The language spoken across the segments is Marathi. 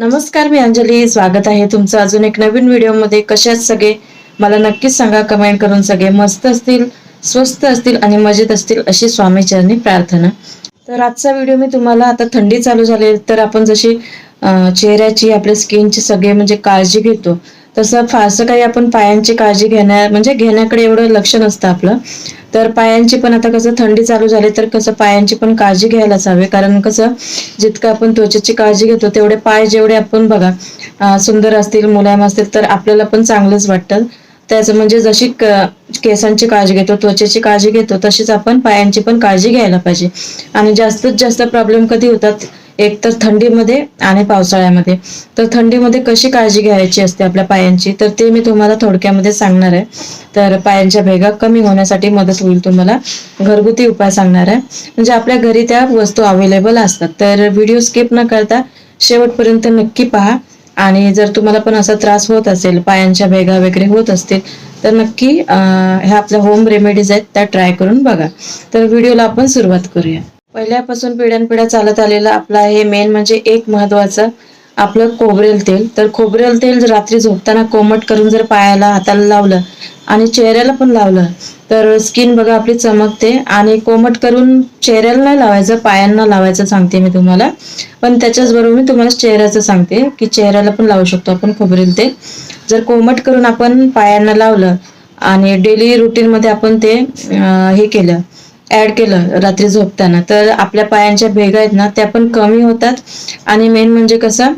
नमस्कार मी अंजली स्वागत आहे तुमचं अजून एक नवीन व्हिडिओमध्ये. कशात सगळे? मला नक्कीच सांगा कमेंट करून सगळे मस्त असतील स्वस्त असतील आणि मजेत असतील अशी स्वामीचरणी प्रार्थना. तर आजचा व्हिडिओ मी तुम्हाला आता थंडी चालू झाली तर आपण जशी चेहऱ्याची आपल्या स्किनची सगळे म्हणजे काळजी घेतो तसं फारसं काही आपण पायांची काळजी घेण्या म्हणजे घेण्याकडे एवढं लक्ष नसतं आपलं. तर पायांची पण आता कसं थंडी चालू झाली तर कसं पायांची पण काळजी घ्यायलाच हवी. कारण कसं जितकं आपण त्वचेची काळजी घेतो तेवढे पाय जेवढे आपण बघा सुंदर असतील मुलायम असतील तर आपल्याला पण चांगलंच वाटतं. त्याचं म्हणजे जशी केसांची काळजी घेतो त्वचेची काळजी घेतो तशीच आपण पायांची पण काळजी घ्यायला पाहिजे. आणि जास्तीत जास्त प्रॉब्लेम कधी होतात? एक तर थंडीमध्ये आणि पावसाळ्यामध्ये. तर थंडीमध्ये कशी काळजी घ्यायची असते आपल्या पायांची? तर ते मी तुम्हाला थोडक्यामध्ये सांगणार आहे. तर पायांच्या भेगा कमी होण्यासाठी मदत होईल तुम्हाला. घरगुती उपाय सांगणार आहे. म्हणजे आपल्या घरी त्या वस्तू अवेलेबल असतात. तर व्हिडिओ स्किप न करता शेवटपर्यंत नक्की पहा. आणि जर तुम्हाला पण असा त्रास होत असेल पायांच्या भेगा वगैरे होत असतील तर नक्की ह्या आपल्या होम रेमेडीज आहेत त्या ट्राय करून बघा. तर व्हिडिओला आपण सुरुवात करूया. पहिल्यापासून पिढ्यानपिढ्या चालत आलेलं आपलं हे मेन म्हणजे एक महत्वाचं आपलं खोबरेल तेल. तर खोबरेल तेल रात्री झोपताना कोमट करून जर पायाला हाताला लावलं आणि चेहऱ्याला पण लावलं तर स्किन बघा आपली चमकते आणि कोमट करून चेहऱ्याला नाही लावायचं पायांना लावायचं सांगते मी तुम्हाला. पण त्याच्याच बरोबर मी तुम्हाला चेहऱ्याचं सांगते की चेहऱ्याला पण लावू शकतो आपण खोबरेल तेल. जर कोमट करून आपण पायांना लावलं आणि डेली रुटीनमध्ये आपण ते हे केलं ऍड केलं रात्री झोपताना. तर आपल्या पायांच्या भेगा आहेत ना त्या पण कमी होतात. आणि मेन म्हणजे कसं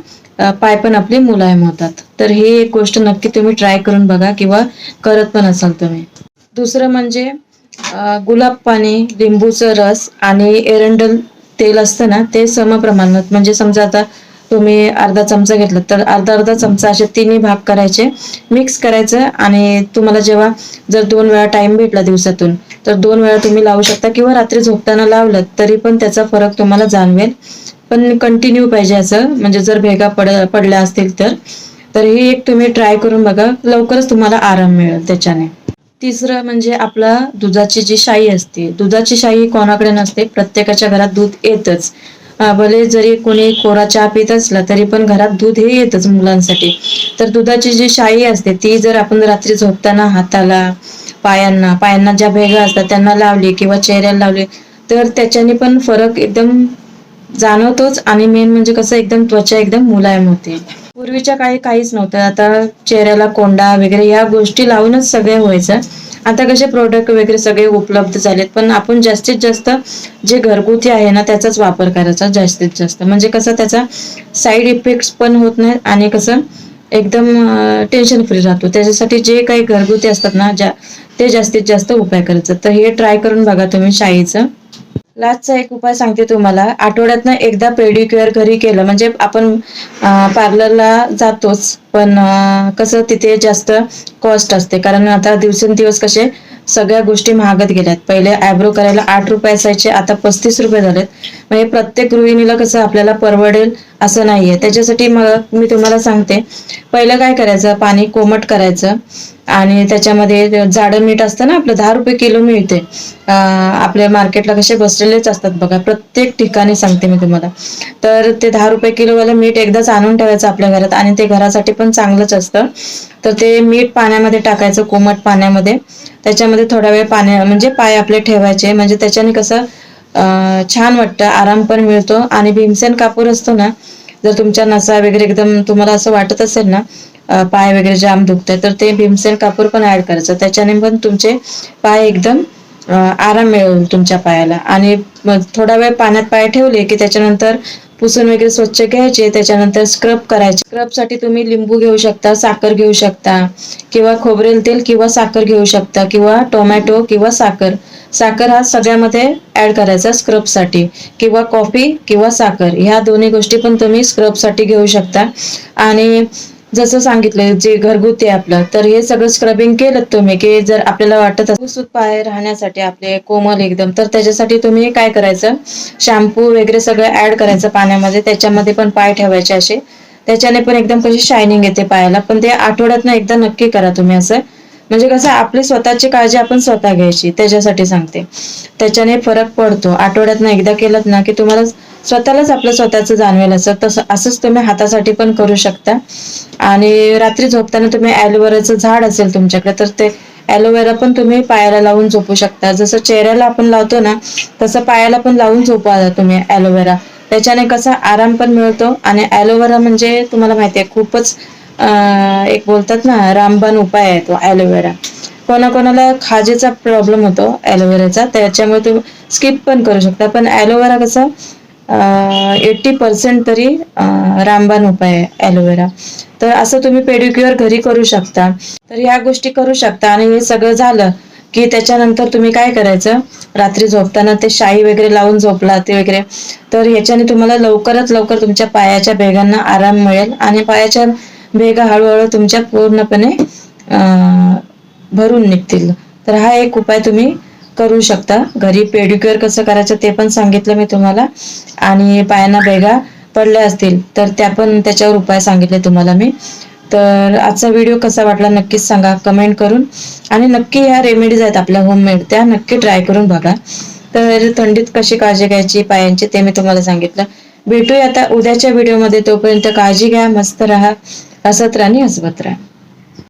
पाय पण आपले मुलायम होतात. तर ही एक गोष्ट नक्की तुम्ही ट्राय करून बघा किंवा करत पण असाल तुम्ही. दुसरं म्हणजे गुलाब पाणी लिंबूचं रस आणि एरंडल तेल असतं ना ते समप्रमाणात म्हणजे समजा आता तुम्ही अर्धा चमचा घेतला तर अर्धा अर्धा चमचा असे तिन्ही भाग करायचे. मिक्स करायचं आणि तुम्हाला जेव्हा जर दोन वेळा टाइम भेटला दिवसातून तर दोन वेळा तुम्ही लावू शकता किंवा रात्री झोपताना लावलं तरी पण त्याचा फरक तुम्हाला जाणवेल. पण कंटिन्यू पाहिजे असं म्हणजे जर भेगा पड पडल्या असतील तर. तर ही एक तुम्ही ट्राय करून बघा लवकरच तुम्हाला आराम मिळेल त्याच्याने. तिसरं म्हणजे आपला दुधाची जी शाई असते दुधाची शाई कोणाकडे नसते प्रत्येकाच्या घरात दूध येतच. भले जरी कोणी कोरा चहा पित असला तरी पण घरात दूध हे येतच मुलांसाठी. तर दुधाची जी शाई असते ती जर आपण रात्री झोपताना हाताला पायांना पायांना ज्या भेगा असतात त्यांना लावली किंवा चेहऱ्याला लावली तर त्याच्याने पण फरक एकदम जाणवतोच आणि मेन म्हणजे कसं एकदम त्वचा एकदम मुलायम होते. पूर्वीच्या काळी काहीच नव्हतं. आता चेहऱ्याला कोंडा वगैरे या गोष्टी लावूनच सगळे व्हायचं. आता कसे प्रोडक्ट वगैरे सगळे उपलब्ध झालेत पण आपण जास्तीत जास्त जे घरगुती आहे ना त्याचाच वापर करायचा जास्तीत जास्त. म्हणजे कसं त्याचा साईड इफेक्ट्स पण होत नाही आणि कसं एकदम टेन्शन फ्री राहतो. त्याच्यासाठी जे काही घरगुती असतात ना ज्या ते जास्तीत जास्त उपाय करायचं. तर हे ट्राय करून बघा तुम्ही शाईचं. लास्टचा एक उपाय सांगते तुम्हाला. आठवड्यातनं एकदा पेडिक्युअर घरी केलं. म्हणजे आपण पार्लरला जातोच. पण कसं तिथे जास्त कॉस्ट असते. कारण आता दिवसेंदिवस कसे सगळ्या गोष्टी महागत गेल्यात. पहिले आयब्रो करायला आठ रुपये असायचे आता पस्तीस रुपये झालेत. म्हणजे प्रत्येक गृहिणीला कसं आपल्याला परवडेल असं नाहीये. त्याच्यासाठी मग मी तुम्हाला सांगते. पहिलं काय करायचं? पाणी कोमट करायचं. आणि त्याच्यामध्ये जाडं मीठ असतं ना आपलं दहा रुपये किलो मिळते. आपल्या मार्केटला कसे बसलेलेच असतात बघा प्रत्येक ठिकाणी सांगते मी तुम्हाला. तर ते दहा रुपये किलोवालं मीठ एकदाच आणून ठेवायचं आपल्या घरात आणि ते घरासाठी पण चांगलंच असतं. तर ते मीठ पाण्यामध्ये टाकायचं कोमट पाण्यामध्ये. त्याच्यामध्ये थोडा वेळ पाण्या म्हणजे पाय आपले ठेवायचे. म्हणजे त्याच्याने कसं छान वाटतं आराम पण मिळतो. आणि भीमसेन कापूर असतो ना जर तुमच्या नसा वगैरे एकदम तुम्हाला असं वाटत असेल ना पाय वगैरे जाम दुखतंय तर ते भीमसेन कापूर पण ऍड करायचं. त्याच्याने पण तुमचे पाय एकदम आराम मिळेल तुमच्या पायाला. आणि थोडा वेळ पाण्यात पाय ठेवले की त्याच्यानंतर पुसून वगैरे स्वच्छ घ्यायचे त्याच्यानंतर स्क्रब करायचे. स्क्रबसाठी तुम्ही लिंबू घेऊ शकता साखर घेऊ शकता किंवा खोबरेल तेल किंवा साखर घेऊ शकता किंवा टोमॅटो किंवा साखर. साखर हा सगळ्यामध्ये ऍड करायचा स्क्रबसाठी किंवा कॉफी किंवा साखर. ह्या दोन्ही गोष्टी पण तुम्ही स्क्रबसाठी घेऊ शकता. आणि जसं सांगितलं जे घरगुती आपलं तर हे सगळं स्क्रबिंग केलं तुम्ही की जर आपल्याला वाटत असेल पाय राहण्यासाठी आपले कोमल एकदम तर त्याच्यासाठी तुम्ही काय करायचं? शॅम्पू वगैरे सगळं ऍड करायचं पाण्यामध्ये त्याच्यामध्ये पण पाय ठेवायचे असे. त्याच्याने पण एकदम कशी शायनिंग येते पायाला पण ते आठवड्यातनं एकदा नक्की करा तुम्ही असं. म्हणजे कसं आपली स्वतःची काळजी आपण स्वतः घ्यायची त्याच्यासाठी सांगते. त्याच्याने फरक पडतो. आठवड्यातनं एकदा केलं ना की तुम्हाला स्वतःलाच आपलं स्वतःचं जाणवेल असं तसं असंच तुम्ही हातासाठी पण करू शकता. आणि रात्री झोपताना तुम्ही ॲलोवेराचं झाड असेल तुमच्याकडे तर ते ॲलोवेरा पण तुम्ही पायाला लावून झोपू शकता. जसं चेहऱ्याला आपण लावतो ना तसं पायाला पण लावून झोपा तुम्ही ॲलोवेरा. त्याच्याने कसा आराम पण मिळतो आणि ॲलोवेरा म्हणजे तुम्हाला माहिती आहे खूपच एक बोलतात ना रामबाण उपाय आहे तो ॲलोवेरा कोणाकोणाला खाजेचा प्रॉब्लेम होतो ॲलोवेराचा त्याच्यामुळे तुम्ही स्किप पण करू शकता. पण ॲलोवेरा कसं एट्टी पर्सेंट तरी रामबाण उपाय आहे ॲलोवेरा तर असं तुम्ही पेडिक्युअर घरी करू शकता. तर ह्या गोष्टी करू शकता. आणि हे सगळं झालं की त्याच्यानंतर तुम्ही काय करायचं? रात्री झोपताना ते शाई वगैरे लावून झोपला ते वगैरे. तर ह्याच्याने तुम्हाला लवकरात लवकर तुमच्या पायाच्या भेगांना आराम मिळेल. आणि पायाच्या भेगा हळूहळू तुमच्या पूर्णपणे भरून निघतील. तर हा एक उपाय तुम्ही करू शकता. घरी पेडिक्युअर कसं करायचं ते पण सांगितलं मी तुम्हाला. आणि पायांना भेगा पडल्या असतील तर त्या पण त्याच्यावर उपाय सांगितले तुम्हाला मी. तर आजचा व्हिडिओ कसा वाटला नक्कीच सांगा कमेंट करून. आणि नक्की ह्या रेमेडीज आहेत आपल्या होममेड त्या नक्की ट्राय करून बघा. तर थंडीत कशी काळजी घ्यायची पायांची ते मी तुम्हाला सांगितलं. भेटूया आता उद्याच्या व्हिडिओमध्ये तोपर्यंत काळजी घ्या मस्त राहा. हसत राहा आणि हसवत राहा